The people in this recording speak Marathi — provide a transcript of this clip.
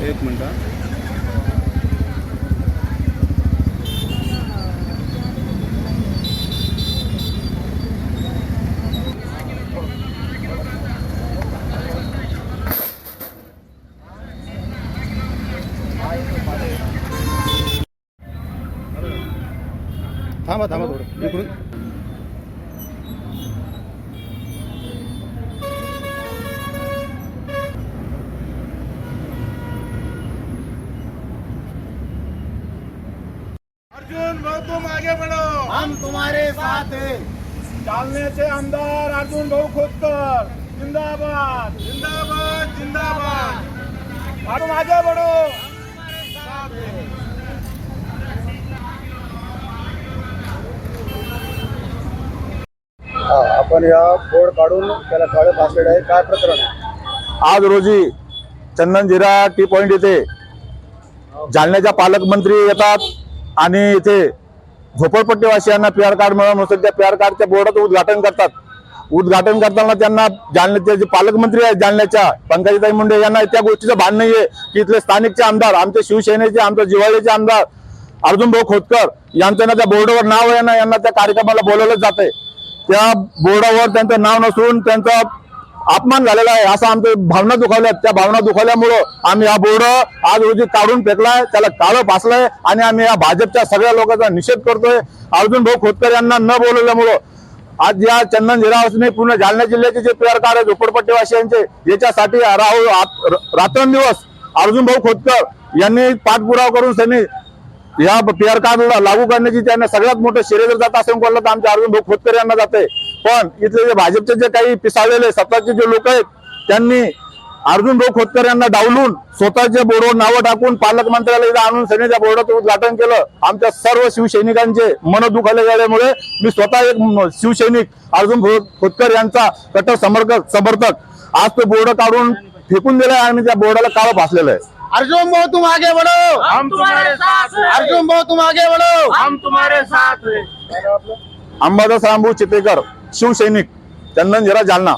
एक मिनिट हा. थांबा थांबा थोडं इकडून अर्जुन भाऊ तुम आगे बढ़ो हम तुम्हारे साथ हैं। जालन्याचे आमदार अर्जुन भाऊ खोतकर जिंदाबाद. जिंदाबाद जिंदाबाद. तुम आगे बढ़ो आपण या बोर्ड काढून त्याला काळे फासलेलं आहे. काय प्रकरण आहे? आज रोजी चंदनजिरा टी पॉइंट येथे जालन्याच्या पालकमंत्री येतात. आणि इथे झोपडपट्टीवासियांना पी आर कार्ड मिळवून असेल त्या पी आर कार्डच्या बोर्डाचं उद्घाटन करतात. उद्घाटन करताना त्यांना जालन्याचे जे पालकमंत्री आहेत जालन्याच्या पंकजाताई मुंडे यांना त्या गोष्टीचं भान नाहीये की इथले स्थानिकचे आमदार आमचे शिवसेनेचे आमचे जिव्हाळ्याचे आमदार अर्जुन भाऊ खोतकर यांचं ना त्या बोर्डावर नाव आहे ना यांना त्या कार्यक्रमाला बोलवलं जाते त्या बोर्डावर त्यांचं नाव नसून त्यांचा अपमान झालेला आहे असं आमच्या भावना दुखावल्यात. त्या भावना दुखावल्यामुळं आम्ही हा बोर्ड आज रोजी काढून फेकलाय त्याला काळं फासलंय आणि आम्ही या भाजपच्या सगळ्या लोकांचा निषेध करतोय. अर्जुन भाऊ खोतकर यांना न बोलवल्यामुळं आज या चंदन झिरावासने पूर्ण जालना जिल्ह्याचे जे पी आहे झोपडपट्टीवासियांचे याच्यासाठी राहुल रात्रंदिवस अर्जुन भाऊ खोतकर यांनी पाठपुरावा करून त्यांनी या पी आर कार्ड लागू करण्याची त्यांना सगळ्यात मोठं श्रेय जर जात असेल कोणाला तर आमच्या अर्जुन भाऊ खोतकर यांना जाते. पण इथले जे भाजपचे जे काही पिसाळलेले सत्ताचे जे लोक आहेत त्यांनी अर्जुन भाऊ खोतकर यांना डावलून स्वतःच्या बोर्डवर नावं टाकून पालकमंत्र्याला इथं आणून सेनेच्या बोर्डाचं उद्घाटन केलं. आमच्या सर्व शिवसैनिकांचे मन दुखावले गेल्यामुळे मी स्वतः एक शिवसैनिक अर्जुन भाऊ खोतकर यांचा कट्टर समर्थक समर्थक. आज तो बोर्ड काढून फेकून दिलाय आणि त्या बोर्डाला काळं फासलेलं आहे. अर्जुन भाऊ तुम आगे बढ़ो हम तुम्हारे साथ हैं अर्जुन भाऊ तुम आगे बढ़ो। हम तुम्हारे साथ हैं। अंबादास रामभाऊ चितेकर शिवसैनिक चंदन जिरा जालना।